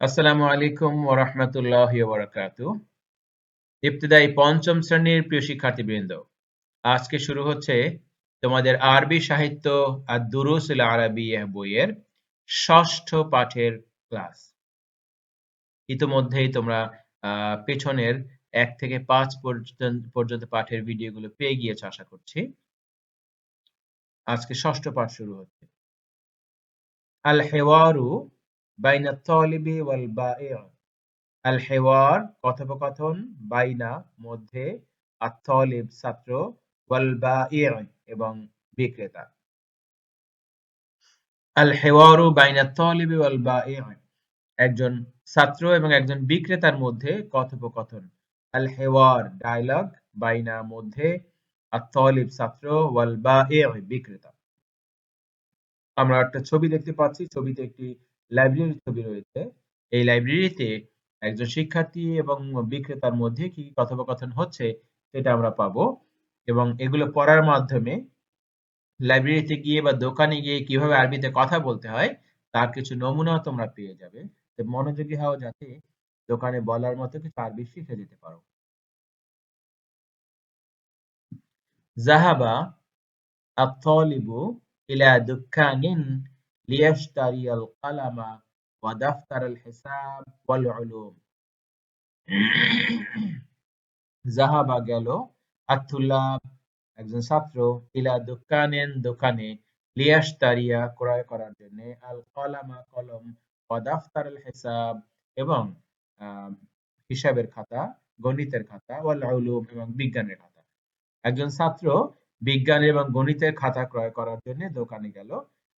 আসসালামু আলাইকুম ওয়া রাহমাতুল্লাহি ওয়া বারাকাতুহু। ইবতিদায়ী পঞ্চম শ্রেণির প্রিয় শিক্ষার্থীবৃন্দ, আজকে শুরু হচ্ছে তোমাদের আরবি সাহিত্য আর দুরুসুল আরাবিয়াহ বইয়ের ষষ্ঠ পাঠের ক্লাস। ইতোমধ্যেই তোমরা পেছনের এক থেকে পাঁচ পর্যন্ত পাঠের ভিডিওগুলো পেয়ে গিয়েছো, আশা করছি। আজকে ষষ্ঠ পাঠ শুরু হচ্ছে। আল হেওয়ারু বাইনা তলিবি ওয়াল বাই' আল হেওয়ার কথোপকথন বাইনা মধ্যে আত-তলিব ছাত্র ওয়াল বাই' এবং বিক্রেতা। আল হেওয়ারু বাইনা তলিবি ওয়াল বাই' একজন ছাত্র এবং একজন বিক্রেতার মধ্যে কথোপকথন। আল হেওয়ার ডায়লগ বাইনা মধ্যে আত-তলিব ছাত্র ওয়াল বাই' বিক্রেতা। আমরা একটা ছবি দেখতে পাচ্ছি। ছবিতে একটি লাইব্রেরির ছবি রয়েছে এই লাইব্রেরিতে একজন শিক্ষার্থী এবং বিক্রেতার মধ্যে কি কথোপকথন হচ্ছে সেটা আমরা পাবো এবং এগুলো পড়ার মাধ্যমে লাইব্রেরিতে গিয়ে বা দোকানে গিয়ে কিভাবে আরবিতে কথা বলতে হয় তার কিছু নমুনাও তোমরা পেয়ে যাবে তো মনোযোগী হও যাতে দোকানে বলার মতো কিছু আরবি শিখে যেতে পারো জাহাবা الطالب إلى دكان লিয়াশতারি আল কালামা ওয়া দাফতার আল হিসাব ওয়াল উলুম জাহাবা গেল আতুল্লাব একজন ছাত্র ইলা দোকানেন দোকানে লিয়াশতারিয়া ক্রয় করার জন্য আল কলামা, কলম ওয়া দাফতার আল হিসাব এবং হিসাবের খাতা, গণিতের খাতা ওয়াল উলুম এবং বিজ্ঞানের খাতা। একজন ছাত্র বিজ্ঞান এবং গণিতের খাতা ক্রয় করার জন্য দোকানে গেল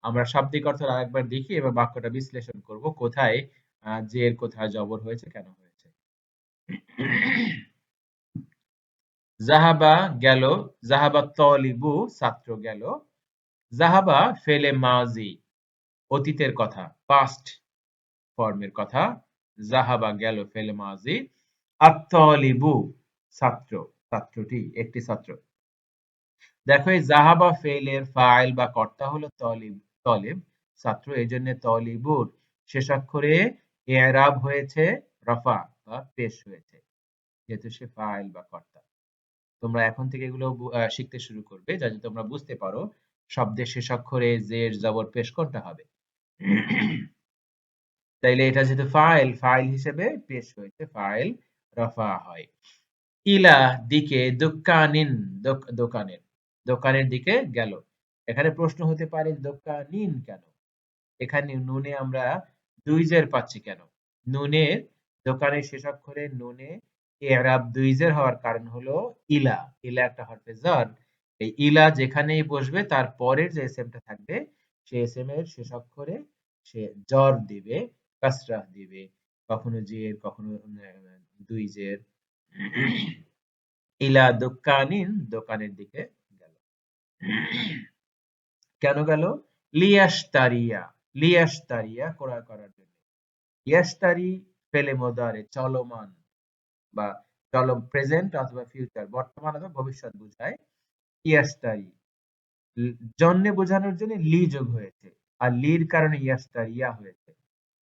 আমরা শাব্দিক অর্থ আরেকবার দেখি এবং বাক্যটা বিশ্লেষণ করব। কোথায় আহ, জের কোথায় জবর হয়েছে কেন হয়েছে? জাহাবা গেল জাহাবা তলিবু ছাত্র গেল। জাহাবা ফেলে মাজি অতীতের কথা পাস্ট ফর্মের কথা। জাহাবা গেল ফেলে মাজি আত্তলিবু ছাত্র ছাত্রটি একটি ছাত্র। দেখো এই জাহাবা ফেলের ফাইল বা কর্তা হলো তলিব। তলিব ছাত্র এই জন্য তলিবুর শেষাক্ষরে এরাব হয়েছে, রফা বা পেশ হয়েছে, যেহেতু সে ফাইল বা কর্তা। তোমরা এখন থেকে এগুলো শিখতে শুরু করবে, যাতে তোমরা বুঝতে পারো শব্দের শেষাক্ষরে জের, জবর, পেশ কোনটা হবে। তাইলে এটা যেহেতু ফাইল ফাইল হিসেবে পেশ হয়েছে, ফাইল রফা হয়। ইলা দিকে দোকানিন দোকানের দোকানের দিকে গেল। এখানে প্রশ্ন হতে পারে, দোকা নিন কেন? এখানে নুনে আমরা দুই জের পাচ্ছি কেন? নুনের দোকানের শেষ অক্ষরে নুনে এরাব দুই জের হওয়ার কারণ হলো ইলা। ইলা একটা হরফে জার এই ইলা যেখানেই বসবে, তার পরের যে এসএমটা থাকবে, সেই এসএম এর শেষ অক্ষরে সে জ্বর দিবে, কাসরাহ দিবে। কখনো জের, কখনো দুই জের। ইলা দোকানিন দোকানের দিকে গেল। কেন গেল? লিয়াশতারিয়া লিয়াশতারিয়া ক্রয় করার জন্য। ইয়াশতারি ফেলে মোদারে চলমান বা চলম প্রেজেন্ট অথবা ফিউচার বর্তমান অথবা ভবিষ্যৎ বোঝায় ইয়াশতারি ল- জন্যে বোঝানোর জন্য লি যোগ হয়েছে আর লির কারণে ইয়াস্তারিয়া হয়েছে।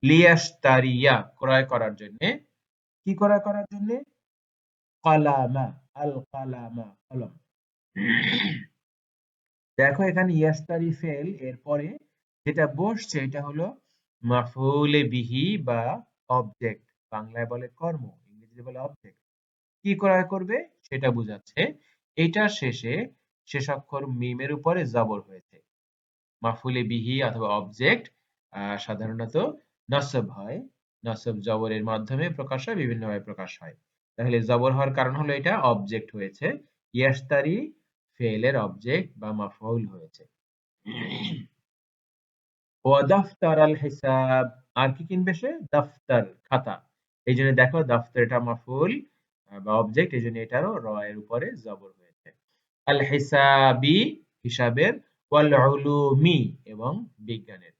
লিয়াস্তারিয়া ক্রয় করার জন্য কি ক্রয় করার জন্য? কালামা আল কালামা কলম। দেখো এখানে ইয়াস্তারি ফেল এরপরে যেটা বসছে, এটা হলো মাফউলে বিহি বা অবজেক্ট বাংলায় বলে কর্ম, ইংরেজিতে বলে অবজেক্ট কি ক্রয় করবে? সেটা বোঝাচ্ছে, এটার শেষে শেষ অক্ষর মিমের উপরে জবর হয়েছে। মাফুলে বিহি অথবা অবজেক্ট সাধারণত নসব হয়। নসব জবরের মাধ্যমে প্রকাশ হয়, বিভিন্নভাবে প্রকাশ হয়। তাহলে জবর হওয়ার কারণ হলো এটা অবজেক্ট হয়েছে। ইয়াস্তারি ফেলের অবজেক্ট বা মাফউল হয়েছে। ওয়াদাফতার আল হিসাব, আর কি কিনবে সে? দফতর, খাতা। এই জন্য দেখো দফতর এটা মাফুল বা অবজেক্ট এই জন্য এটারও র এর উপরে জবর হয়েছে। আল হিসাবি হিসাবের, ওয়াল এবং বিজ্ঞানের।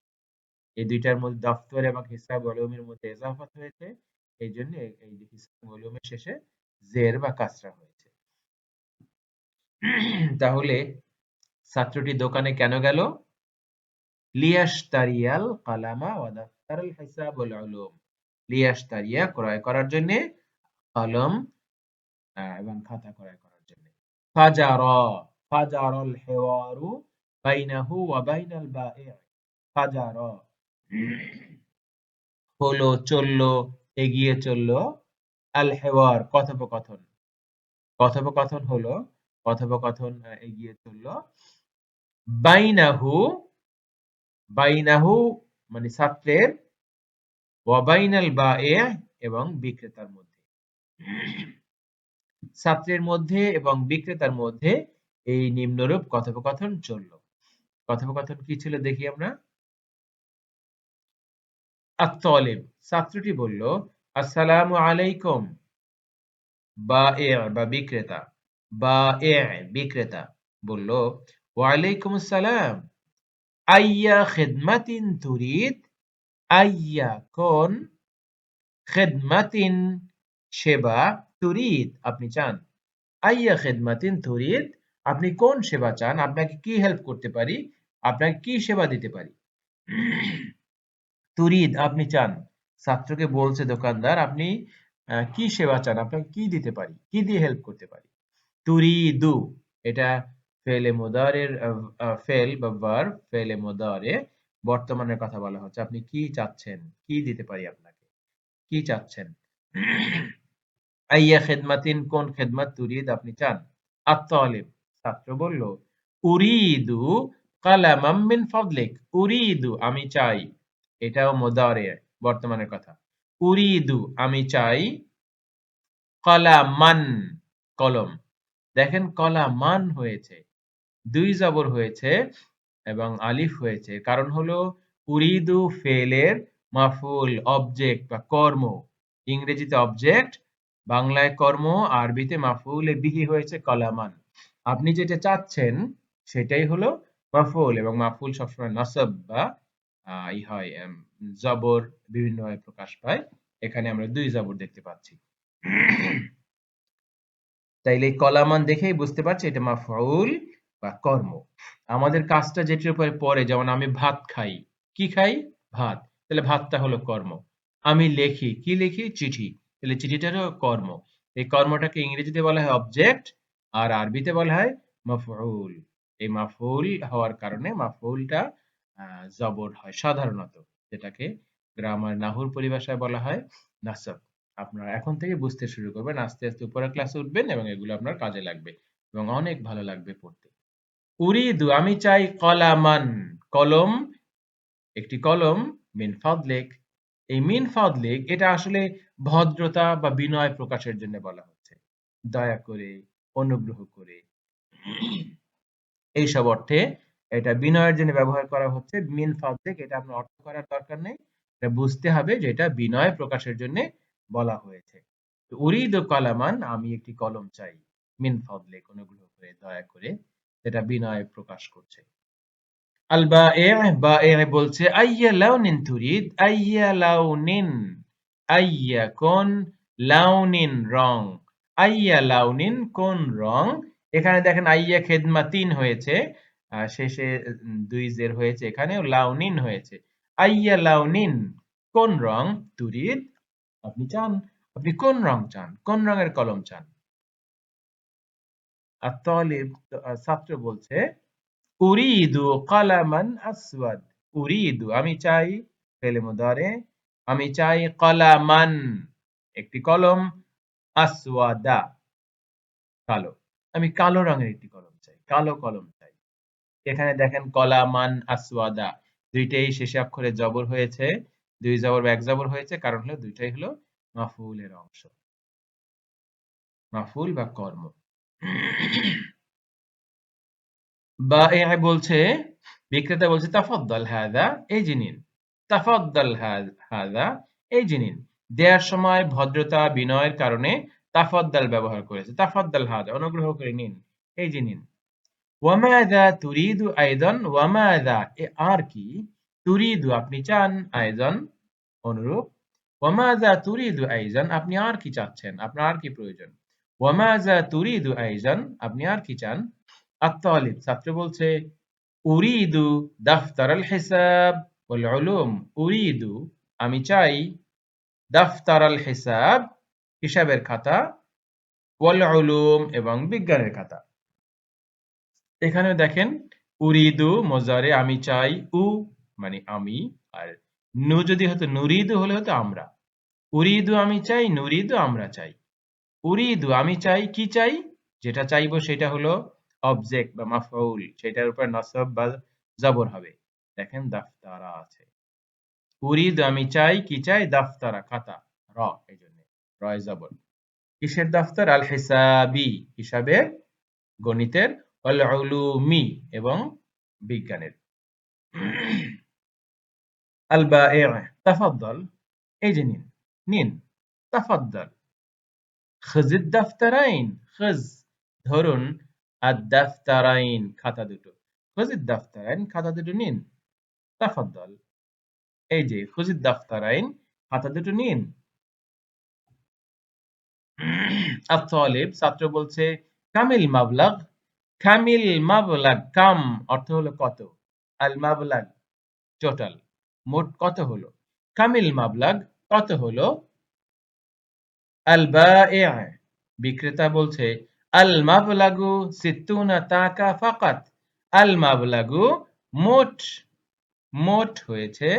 এই দুইটার মধ্যে দফতর এবং হিসাব উলুমের মধ্যে ইজাফাত হয়েছে। এই জন্য এই হিসাব উলুমের শেষে জের বা কাসরা হয়েছে। তাহলে ছাত্রটি দোকানে কেন গেল? লিয়াশতারিয়াল কালামা ওয়া দাফতারাল হিসাব ওয়াল উলুম। লিয়াশতারিয়া ক্রয় করার জন্য, কলম এবং খাতা ক্রয় করার জন্য। ফাজারা, ফাজারাল হেওয়ারু বাইনাহু ওয়া বাইনাল বাই' ফাজারা, হলো, চলল, এগিয়ে চলল। আল হেওয়ার কথোপকথন। কথোপকথন হলো কথোপকথন এগিয়ে চলল। বাইনাহু বাইনাহু মানে ছাত্রের ওয়াবাইনাল বায়ে এবং বিক্রেতার মধ্যে। ছাত্রের মধ্যে এবং বিক্রেতার মধ্যে এই নিম্নরূপ কথোপকথন চলল। কথোপকথন কি ছিল দেখি আমরা? আত্তলিব ছাত্রটি বলল, আসসালামু আলাইকুম বা এ বা বিক্রেতা। বা এ বিক্রেতা। বলল, ওয়ালাইকুম আসসালাম। আইয়া খেদমাতিন তুরিদ? আইয়া কোন খেদমাতিন সেবা তুরিদ আপনি চান? আইয়া খেদমাতিন তুরিদ, আপনি কোন সেবা চান? আপনাকে কি হেল্প করতে পারি? আপনাকে কি সেবা দিতে পারি? তুরিদ আপনি চান। ছাত্রকে বলছে দোকানদার, আপনি কি সেবা চান? আপনাকে কি দিতে পারি? কি দিয়ে হেল্প করতে পারি? তুরিদু এটা ফেলে মোদারের ফেল বা ভার ফেলে মোদারে, বর্তমানের কথা বলা হচ্ছে। আপনি কি চাচ্ছেন? কি দিতে পারি আপনাকে? কি চাচ্ছেন? আইয়া খেদমাতিন, কোন খেদমাত তুরিদ আপনি চান? আত্তালিব, ছাত্র বলল, উরিদু কালামাম মিন ফাদলিক, উরিদু আমি চাই। এটাও মোদারে, বর্তমানের কথা। উরিদু আমি চাই, কলামান, কলম। দেখেন কলা মান হয়েছে, দুই জবর হয়েছে এবং আলিফ হয়েছে। কারণ হলো উরিদু ফেলের মাফুল অবজেক্ট বা কর্ম। ইংরেজিতে অবজেক্ট বাংলায় কর্ম, আরবিতে মাফুলে বিহি হয়েছে কলামান আপনি যেটা চাচ্ছেন, সেটাই হলো মাফুল এবং মাফুল সবসময় নসব বা ই হয় জবর বিভিন্নভাবে প্রকাশ পায়। এখানে আমরা দুই জবর দেখতে পাচ্ছি। তাইলে কলামান দেখেই বুঝতে পারছি এটা মাফউল বা কর্ম। আমাদের কাজটা যেটির উপরে পড়ে, যেমন আমি ভাত খাই। কি খাই? ভাত। তাহলে ভাতটা হলো কর্ম। আমি লেখি। কি লিখি? চিঠি। তাহলে চিঠিটারও কর্ম। এই কর্মটাকে ইংরেজিতে বলা হয় অবজেক্ট আর আরবিতে বলা হয় মাফউল। এই মাফউল হওয়ার কারণে মাফউলটা জবর হয় সাধারণত। যেটাকে গ্রামার নাহুর পরিভাষায় বলা হয় নাসব। আপনারা এখন থেকে বুঝতে শুরু করবেন। আস্তে আস্তে উপরের ক্লাসে উঠবেন এবং এগুলো আপনার কাজে লাগবে এবং অনেক ভালো লাগবে পড়তে। উরিদু, আমি চাই কলামান, কলম, একটি কলম, মিন ফাদলিক। এই মিন ফাদলিক, এটা আসলে ভদ্রতা বা বিনয় প্রকাশের জন্য বলা হচ্ছে। দয়া করে, অনুগ্রহ করে। এইসব অর্থে এটা বিনয়ের জন্য ব্যবহার করা হচ্ছে। মিন ফাদলিক, এটা আপনার অর্থ করার দরকার নেই। এটা বুঝতে হবে যে এটা বিনয় প্রকাশের জন্য বলা হয়েছে। তো উরিদ কলামান আমি একটি কলম চাই মিন ফাদলিক অনুগ্রহ করে দয়া করে এটা বিনয় প্রকাশ করছে। আল বায়ে বায়ে বলছে আইয়া লাউনিন তুরিদ আইয়া লাউনিন আইয়া কোন লাউনিন রং আইয়া লাউনিন কোন রং? এখানে দেখেন আইয়া খেদমাতিন হয়েছে আহ, শেষে দুই জের হয়েছে এখানেও লাউনিন হয়েছে আইয়া লাউনিন কোন রং তুরিদ আপনি চান, আপনি কোন রং চান? কোন রঙের কলম চান? ছাত্র বলছে, উরিদু কালামান আসওয়াদ। উরিদু, আমি চাই ফেলে মুদারে আমি চাই কলামান, একটি কলম আসওয়াদা। কালো, আমি কালো রঙের একটি কলম চাই, কালো কলম চাই। এখানে দেখেন কলামান আসওয়াদা, দুইটাই শেষে অক্ষরে জবর হয়েছে। দুই জবর এক জবর হয়েছে, কারণ হলো দুইটাই হলো মাফুলের অংশ। মাফুল বা কর্ম। বা এ বলছে, বিক্রেতা বলছে, তাফাদ্দাল হাদা এই যে নিন। তাফাদ্দাল হাদা এই যে নিন। দেওয়ার সময় ভদ্রতা, বিনয়ের কারণে তাফাদ্দাল ব্যবহার করেছে। তাফাদ্দাল হাদা অনুগ্রহ করে নিন। এই যে নিন। তুরিদু আইদান ওয়ামাদা এ আর কি? তুরিদু আপনি চান আইদান। অনুরূপ ওয়ামাদা তুরিদু আইজান আপনি আর কি চাচ্ছেন? আপনার আর কি প্রয়োজন? ওয়ামাজা তুরিদু আইজান আপনি আর কি চান? আত্তালিব, ছাত্র বলছে, উরিদু দাফতার আল হিসাব ওয়াল উলুম উরিদু আমি চাই দাফতার আল হিসাব, হিসাবের খাতা ওয়াল উলুম এবং বিজ্ঞানের খাতা। এখানে দেখেন, উরিদু মজারে আমি চাই উ মানে আমি, আর নু যদি হতো নুরিদু হলে হতো আমরা। উরিদু আমি চাই, নুরিদু আমরা চাই। উরিদু আমি চাই, কি চাই? যেটা চাইব সেটা হলো অবজেক্ট বা মাফউল, সেটার উপর নসব বা জবর হবে। দেখেন দাফতারা আছে। উরিদু আমি চাই, কি চাই? দাফতারা, খাতা, র এই জন্য রয় জবর। কিসের দফতর? আল হিসাবি হিসাবে গণিতের আল উলুমি এবং বিজ্ঞানের। আল বাঈ তাফাদ্দাল এই যে নিন নিন তাফাদ্দাল খুজিদ দাফতারাইন খুজ ধরুন আদ দাফতারাইন খাতা দুটো. খুজিদ দাফতারাইন খাতা দুটো নিন. তাফাদ্দাল এই যে খুজিদ দাফতারাইন খাতা দুটো নিন. আত-তালিব ছাত্র বলছে, কামিল মাবলাগ। কামিল মাবলাগ, কাম অর্থ হলো কত? আল মাবলাগ টোটাল মোট কত হলো? কামিল মাবলাগ কত হলো? বিক্রেতা বলছে আল মাবলাগু সিত্তুনা তাকা ফাকাত। আল মাবলাগু মোট মোট হয়েছে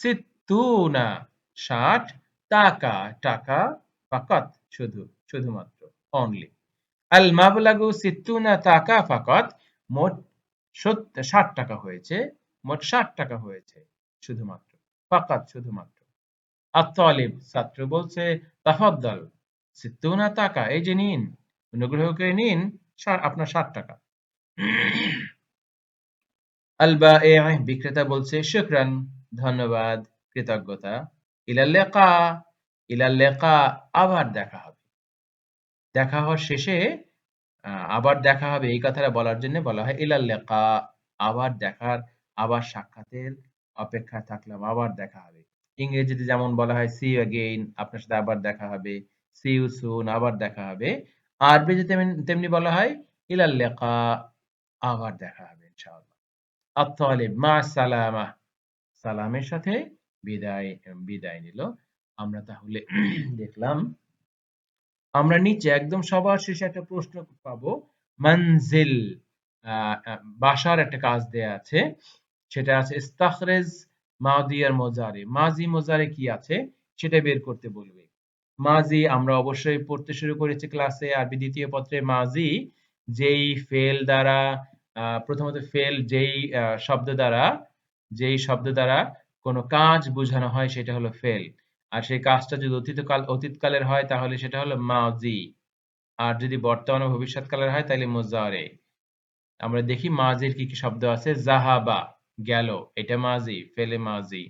সিত্তুনা ষাট টাকা টাকা ফাকাত শুধু, শুধুমাত্র অনলি আল মাবলাগু সিত্তুনা টাকা ফাকাত মোট ষাট টাকা হয়েছে, মোট ষাট টাকা হয়েছে। শুধুমাত্র। ফাকাত শুধুমাত্র। আত্তালিব ছাত্র বলছে, তাফাদ্দাল সিত্তুনা টাকা, এই যে নিন অনুগ্রহ করে নিন আপনার ষাট টাকা। আল বাঈ বিক্রেতা বলছে, শুকরান, ধন্যবাদ, কৃতজ্ঞতা। ইলাল লিকা ইলাল লিকা, আবার দেখা হবে। দেখা হওয়ার শেষে আবার দেখা হবে, এই কথাটা বলার জন্য বলা হয়, ইলাল লিকা, আবার দেখার, আবার সাক্ষাতের অপেক্ষায় থাকলাম, আবার দেখা হবে। ইংরেজিতে যেমন বলা হয় সি অ্যাগেইন আপনার সাথে আবার দেখা হবে। সি ইউ সুন আবার দেখা হবে। আরবিতে তেমনি বলা হয়, ইলাল লিকা আবার দেখা হবে, ইনশাআল্লাহ। আত-তালিব, মা সালামা সালামের সাথে বিদায় বিদায় নিল। আমরা তাহলে দেখলাম, আমরা নিচে একদম সবার শেষে একটা প্রশ্ন পাবো। মঞ্জিল বাসার একটা কাজ দেয়া আছে। সেটা আছে ইস্তাখরেজ মাদি আর মোজারে। মাজি মোজারে কি আছে? সেটা বের করতে বলবে। মাজি আমরা অবশ্যই পড়তে শুরু করেছি ক্লাসে, আরবি দ্বিতীয় পত্রে মাজি যেই ফেল দ্বারা প্রথমত ফেল যেই শব্দ দ্বারা, যেই শব্দ দ্বারা কোনো কাজ বোঝানো হয় সেটা হলো ফেল। আর সেই কাজটা যদি অতীতকাল, অতীতকালের হয় তাহলে সেটা হলো মাজি। আর যদি বর্তমান ভবিষ্যৎকালের হয় তাহলে মোজারে। আমরা দেখি মাজির কি কি শব্দ আছে। জাহাবা। গেল, এটা মাজি, ফেলে মাজি।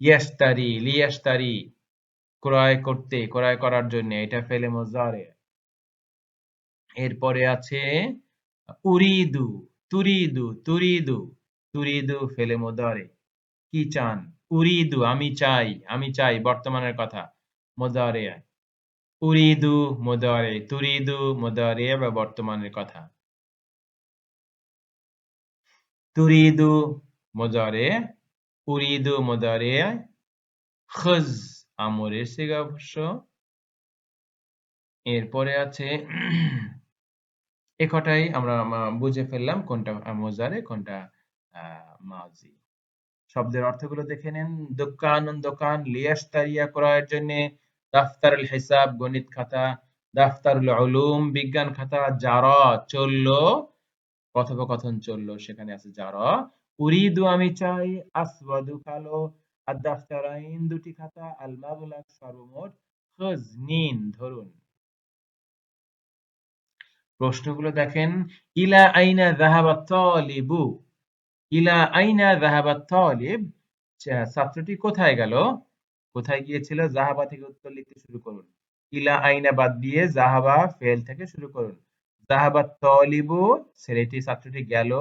ইয়াস্তারি লিয়াস্তারি ক্রয় করতে, ক্রয় করার জন্য, এটা ফেলে মোজারে। এরপরে আছে, উরিদু, তুরিদু তুরিদু তুরিদু ফেলে মোদারে কি চান? উরিদু, আমি চাই আমি চাই, বর্তমানের কথা মোদারে উরিদু মোদারে তুরিদু মোদারে বা বর্তমানের কথা। তুরিদু মোদারে উরিদু মোদারে খজ আমরের সিগা অবশ্য এরপরে আছে এ আমরা বুঝে ফেললাম কোনটা মোজারে, কোনটা মাজি। শব্দের অর্থগুলো দেখে নেন। দোকান দোকান লিয়াস্তারিয়া ক্রয়ের জন্য দাফতারুল হিসাব, গণিত খাতা, দাফতারুল উলুম, বিজ্ঞান খাতা যারা চলল, কথোপকথন চলল, সেখানে আছে যারা উরিদু আমি চাই আসওয়াদু কালো আর দাফতারাইন দুটি খাতা আল মাবলাগ সর্বমোট খোঁজ নিন ধরুন। প্রশ্নগুলো দেখেন ইলা আইনা যাহাবা তালিবু ইলা আইনা যাহাবা তালিব ছাত্রটি কোথায় গেল? কোথায় গিয়েছিল? জাহাবা থেকে উত্তর লিখতে শুরু করুন। ইলা আইনা বাদ দিয়ে জাহাবা, ফেল থেকে শুরু করুন। জাহাবা তালিবু, ছেলেটি ছাত্রটি গেল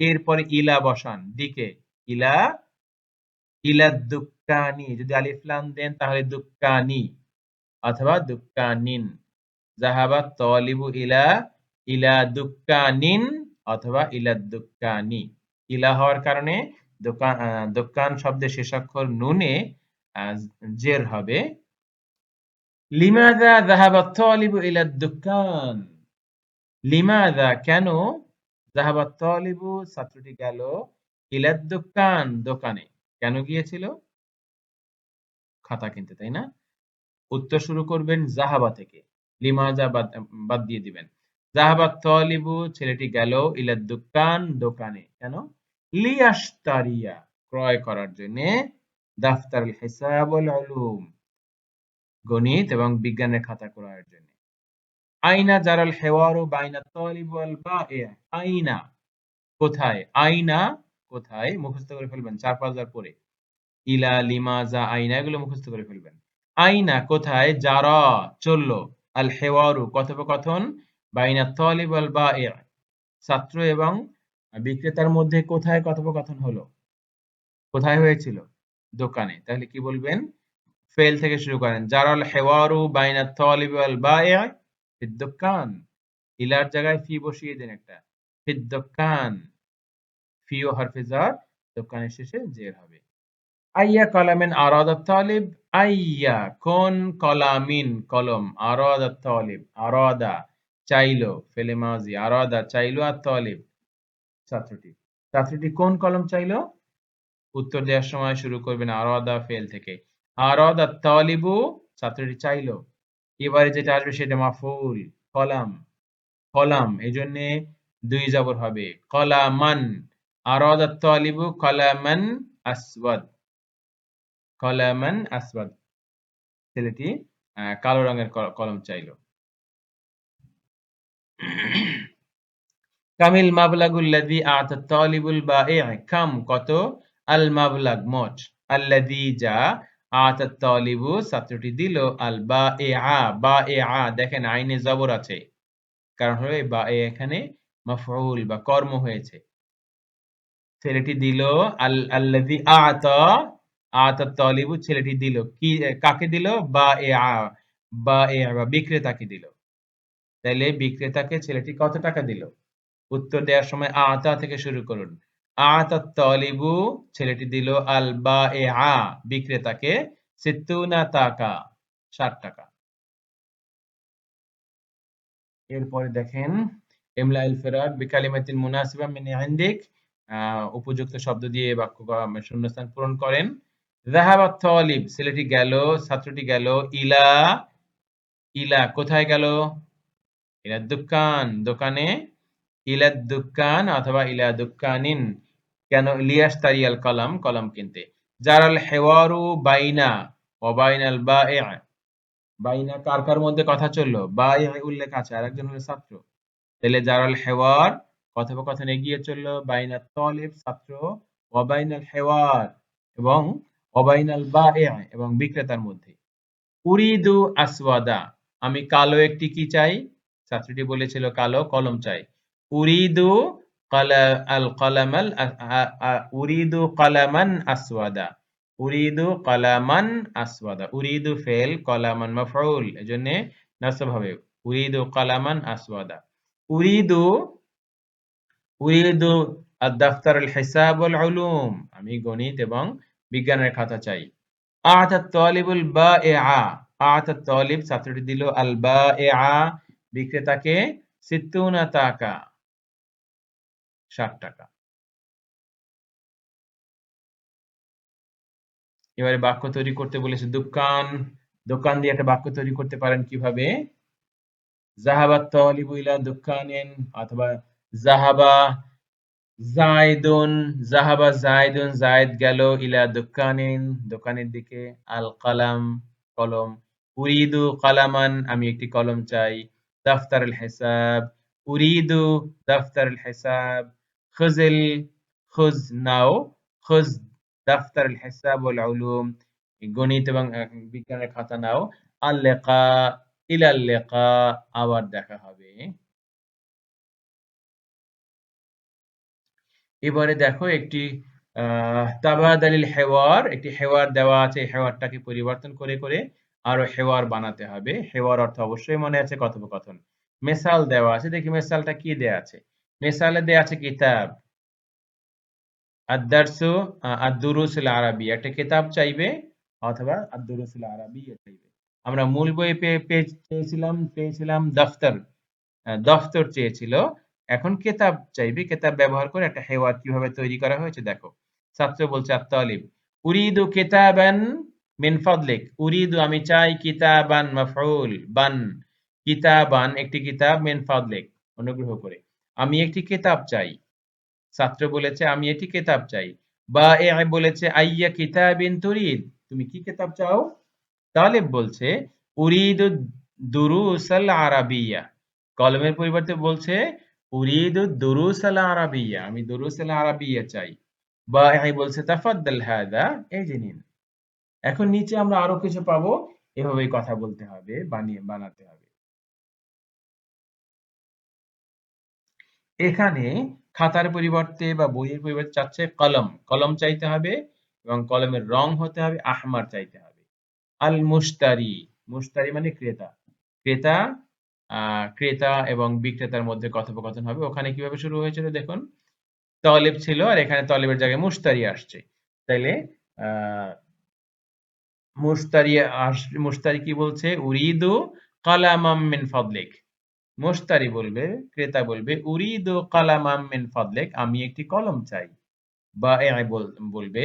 এরপরে ইলা বসান, দিকে। ইলা ইলা দুক্কানি, যদি আলিফ লাম দেন তাহলে দুক্কানি, অথবা দুক্কানিন। জাহাবা তালিবু ইলা ইলা দুক্কানিন অথবা ইলা দুক্কানি। ইলা হওয়ার কারণে দোকান দোকান শব্দের শেষ অক্ষর নুনে জের হবে। লিমাযা যাহাবা আত-তালিবু ইলা দুকান লিমাযা কেন যাহাবা আত-তালিবু ছাত্রটি গেল ইলা দুকান, দোকানে। কেন গিয়েছিল? খাতা কিনতে, তাই না? উত্তর শুরু করবেন জাহাবা থেকে। লিমাজা বাদ দিয়ে দিবেন। জাহাবা তলিবু, ছেলেটি গেল ইলা দুকান, দোকানে। কেন? লিয়াশতারিয়া, ক্রয় করার জন্য দাফতার হিসাব গণিত এবং বিজ্ঞানের খাতা ক্রয়ের জন্য। আইনা জারাল হেওয়ারু বাইনা তলিব ওয়াল বা'i আইনা কোথায়? আইনা কোথায়? মুখস্থ করে ফেলবেন চার পাঁচবার পরে ইলা লিমাজা আইনা, এগুলো মুখস্থ করে ফেলবেন। আইনা কোথায়? যারা চলল। আল হেওয়ারু, কথোপকথন, বাইনা তলিব আল বা ছাত্র এবং বিক্রেতার মধ্যে কোথায় কথোপকথন হলো? কোথায় হয়েছিল? দোকানে। তাহলে কি বলবেন? ফেল থেকে শুরু করেন। জারাল হেওয়ারু বাইনা তলিব আল বা দোকান। ইলার জায়গায় ফি বসিয়ে দেন একটা। ফিদ দোকান। ফি ও হারফিজার দোকানের শেষে জের হবে। আইয়া কলামিন আরাদা তালিব, আইয়া কোন কলামিন কলম আরাদা তালিব, আরাদা চাইলো, ফেলে মাজি আরাদা চাইলো আর তালিব। ছাত্রটি ছাত্রটি কোন কলম চাইলো? উত্তর দেওয়ার সময় শুরু করবেন আরাদা ফেল থেকে। আরাদা তালিবু, ছাত্রটি চাইলো। এবারে যেটা আসবে সেটা মাফুল, কলাম কলাম এই জন্যে দুই জবর হবে। কলামান আরাদা তালিবু কলামান আসওয়াদ। কলামান আসওয়াদ। ছেলেটি কালো রঙের কলম চাইল। কামিল মাবলাগুল্লাযী আতা তালিবুল বা'i কাম কত? আল মাবলাগ মোট আল্লাযী যা তালিবু ছাত্রটি দিল, আল বা'iআ বা'iআ দেখেন আইনে জবর আছে। কারণ হলো এই বা'i এখানে মাফউল বা কর্ম হয়েছে। ছেলেটি দিল, আল, আল্লাযী আতা তালিবু ছেলেটি দিল। কি, কাকে দিল? বা এ বা এ বা বিক্রেতাকে দিল। তাইলে বিক্রেতাকে ছেলেটি কত টাকা দিল? উত্তর দেওয়ার সময় আতা থেকে শুরু করুন। আতা ছেলেটি দিল আল বা এ আ বিক্রেতাকে সিত্তুনা টাকা ষাট টাকা। এরপরে দেখেন ফেরাদ বিকালিমাতিন মুনাসিবা মিন উপযুক্ত শব্দ দিয়ে বাক্য শূন্যস্থান পূরণ করেন। যাহাবা তলিব, ছেলেটি গেল, ছাত্রটি গেল, ইলা ইলা কোথায় গেল? ইলা দোকান, দোকানে ইলা দোকান অথবা ইলা দোকানিন কেন লিয়াস তারিয়াল কলম কলম কিনতে। জারাল হেওয়ারু বাইনা ওবাইনাল বা বাইনা কার কার মধ্যে কথা চলল? বা উল্লেখ আছে আর একজন হলো ছাত্র। তাহলে জারাল হেওয়ার কথোপকথন এগিয়ে চলল, বাইনা তলিব ছাত্র ওবাইনাল হেওয়ার এবং অবাইনাল বা এবং বিক্রেতার মধ্যে। উরিদু আসওয়াদা, আমি কালো একটি কি চাই? ছাত্রটি বলেছিল, কালো কলম চাই। উরিদু উরিদু কলামান আসওয়াদা উরিদু কলামান আসওয়াদা উরিদু ফেল কলামান মাফউল এজন্য নাসব হবে। উরিদু কলামান আসওয়াদা উরিদু উরিদু আদ-দাফতার আল হিসাব ওয়াল উলুম আমি গণিত এবং বিজ্ঞানের খাতা চাই। আতা তলিবুল বা এ আ আতা তলিব ছাত্রটি দিল আল বা এ আ বিক্রেতাকে, সিত্তুনা টাকা ষাট টাকা। এবারে বাক্য তৈরি করতে বলেছে, দোকান দোকান দিয়ে একটা বাক্য তৈরি করতে পারেন কীভাবে? জাহাবা তলিবু ইলা দোকানেন অথবা জাহাবা জায়দুন জাহাবা জায়দুন, জায়দ গেল ইলা দোকানিন, দোকানের দিকে আল কালাম, কলম, উরিদু কালামান, আমি একটি কলম চাই দফতার হিসাব, উরিদু দফতার হিসাব খুজ নাও খুজ দফতার আল হিসাব ওয়াল উলুম গণিত এবং বিজ্ঞানের খাতা নাও আল লিকা ইলা লিকা আবার দেখা এবারে দেখো একটি তাবাদালিল হেওয়ার একটি হেওয়ার দেওয়া আছে হেওয়ারটাকে পরিবর্তন করে করে আরও হেওয়ার বানাতে হবে হেওয়ার অর্থ অবশ্যই মনে আছে কথোপকথন মেসাল দেওয়া আছে দেখি মেসালটা কি দেয়া আছে মেসালে দেয়া আছে কিতাব আদারসু আদ-দুরুসুল আরবি একটা কিতাব চাইবে অথবা আদ-দুরুসুল আরবি চাইবে আমরা মূল বই পে- পেজ চেয়েছিলাম পেয়েছিলাম দফতর দফতর চেয়েছিল এখন কেতাব চাইবে কেতাব ব্যবহার করে একটা হেওয়ার কীভাবে তৈরি করা হয়েছে দেখো ছাত্র বলছে আত্তালিব উরিদু কিতাবান মিন ফাদলিক উরিদু আমি চাই কিতাবান মাফউল বান কিতাবান একটি কিতাব মিন ফাদলিক অনুগ্রহ করে আমি একটি কিতাব চাই। ছাত্র বলেছে, আমি একটি কিতাব চাই। বা এ বলেছে, আইয়া কিতাবিন তুরিদ। তুমি কি কিতাব চাও? তালেব বলছে, উরিদু দুরুসাল আরাবিয়া। কলমের পরিবর্তে বলছে, উরিদু দুরুসাল আরাবিয়া। আমি দুরুসাল আরাবিয়া চাই। বা এই বলছে, তাফাদ্দাল হাদা। এই যে নিন। এখন নিচে আমরা আরও কিছু পাবো। এভাবেই কথা বলতে হবে, বানিয়ে বানাতে হবে। এখানে খাতার পরিবর্তে বা বইয়ের পরিবর্তে চাচ্ছে কলম। কলম চাইতে হবে এবং কলমের রং হতে হবে, আহমার চাইতে হবে। আল মুশতারি মুশতারি মানে ক্রেতা। ক্রেতা ক্রেতা এবং বিক্রেতার মধ্যে কথোপকথন হবে। ওখানে কীভাবে শুরু হয়েছিল দেখুন? তলেব ছিল আর এখানে তলেবের জায়গায় মুশতারি আসছে। তাইলে আস- মুশতারি কি বলছে? উরিদু কালামাম মিন ফাদলিক। মুশতারি বলবে ক্রেতা বলবে উরিদু কালামাম মিন ফাদলিক আমি একটি কলম চাই। বা বলবে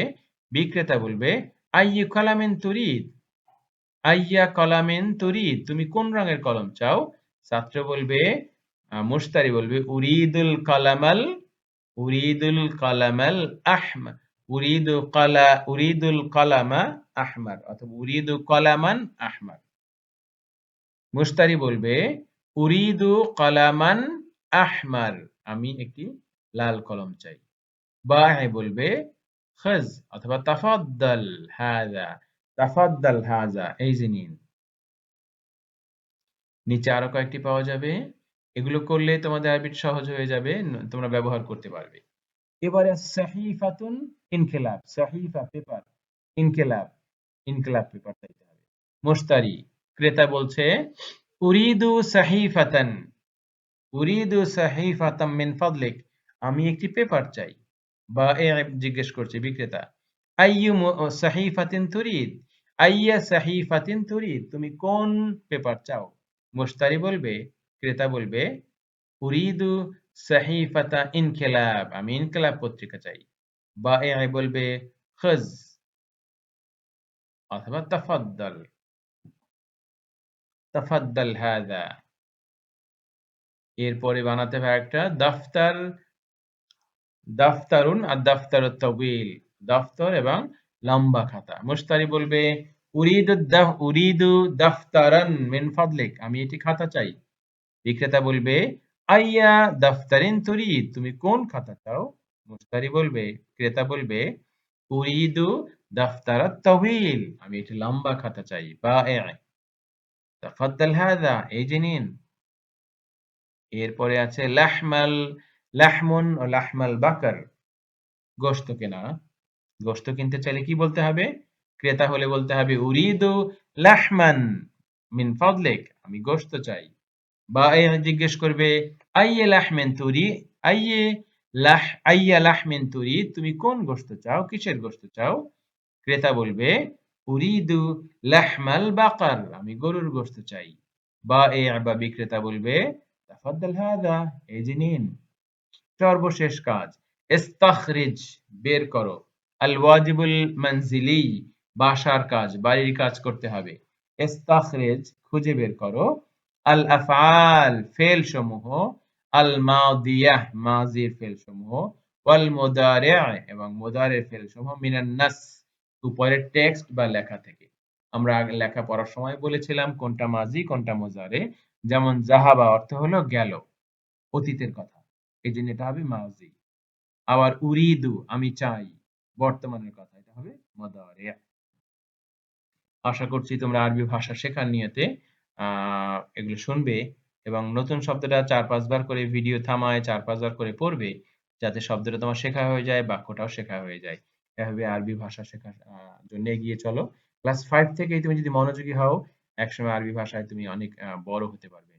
বিক্রেতা বলবে আইয়ু কালামিন তুরিদ আইয়া কলামিন তুরিদ তুমি কোন রঙের কলম চাও? ছাত্র বলবে আহ, মুশতারি বলবে উরিদুল কালামাল উরিদুল কালামাল আহমা উরিদু কালা উরিদুল কালামা আহমার অথবা উরিদু কলামান আহমার। মুশতারি বলবে উরিদু কলামান আহমার। আমি একটি লাল কলম চাই। বাহে বলবে, খজ অথবা তাফাদ্দাল হাযা তাফাদ্দাল হাযা এই যে নিন। নিচে আরও কয়েকটি পাওয়া যাবে। এগুলো করলে তোমাদের আরবি সহজ হয়ে যাবে তোমরা ব্যবহার করতে পারবে। এবারে সাহিফাতুন ইনকিলাব। সাহিফা পেপার। ইনকিলাব। ইনকিলাব পেপার চাইতে হবে। মুশতারি। ক্রেতা বলছে উরিদু সাহিফাতান উরিদু সাহিফাতাম মিন ফাদলিক আমি একটি পেপার চাই। বা এ জিজ্ঞেস করছে বিক্রেতা, আইয়ু সাহিফাতিন তুরিদ? আইয়া সাহিফাতিন তুরিদ? তুমি কোন পেপার চাও? মুশতারি বলবে, ক্রেতা বলবে উরিদু সাহিফাতা ইনকিলাব আমি ইনকিলাব পত্রিকা চাই। বা এ বলবে, খজ, অথবা তাফাদ্দাল। তাফাদ্দাল হাদা। এরপরে বানাতে হবে একটা দফতর, দফতরুন আর দফতর তবিল দফতর এবং লম্বা খাতা। মুশতারি বলবে দফ উরিদু মিন ফাদলিক। আমি এটি খাতা চাই। বিক্রেতা বলবে, আইয়া দফতারিন তুরিদ। তুমি কোন খাতা চাও? মুশতারি বলবে, ক্রেতা বলবে, উরিদু দফতারাত তবিল আমি এটি লম্বা খাতা চাই। বা তাফাদ্দাল হাদা, এই যে নিন। এরপরে আছে লাহমাল, লাহমুন ও লাহমাল বাকার। গোশত কেনা। গোশত কিনতে চাইলে কি বলতে হবে? ক্রেতা হলে বলতে হবে, উরিদু লাহমান মিন ফাদলিক, আমি গোশত চাই। বা জিজ্ঞেস করবে, আইয়ে লাহমেন তুরি, আইয়ে লাহ, আইয়া লাহমেন তুরি, তুমি কোন গোশত চাও? কিসের গোশত চাও? ক্রেতা বলবে উরিদু লাহমাল বাকার, আমি গরুর গোশত চাই। বা এ বা বিক্রেতা বলবে, তাফাদ্দাল হাদা, এই যে নিন। সর্বশেষ কাজ, ইস্তাখরিজ, বের করো। আল ওয়াজিবুল মানজিলি, বাসার কাজ, বাড়ির কাজ করতে হবে। ইস্তাখরিজ, খুঁজে বের করো। আল আফআল ফেল সমূহ আল মাদিয়াহ মাজির ফেল সমূহ ওয়াল মুদারি' এবং মুদারির ফেল সমূহ মিনান নাস উপরের টেক্সট বা লেখা থেকে। আমরা লেখা পড়ার সময় বলেছিলাম, কোনটা মাজি, কোনটা মুজারে? যেমন জাহাবা অর্থ হলো গেল, অতীতের কথা। এই জন্য এটা হবে মাজি। আবার উরিদু, আমি চাই, বর্তমানের কথা, এটা হবে মুদারি আশা করছি তোমরা আরবি ভাষা শেখার নিয়তে এগুলো শুনবে এবং নতুন শব্দটা চার পাঁচবার করে ভিডিও থামায়, চার পাঁচবার করে পড়বে, যাতে শব্দটা তোমার শেখা হয়ে যায়, বাক্যটাও শেখা হয়ে যায়। এভাবে আরবি ভাষা শেখার জন্য এগিয়ে চলো। ক্লাস ফাইভ থেকেই তুমি যদি মনোযোগী হও, একসময় আরবি ভাষায় তুমি অনেক বড় হতে পারবে।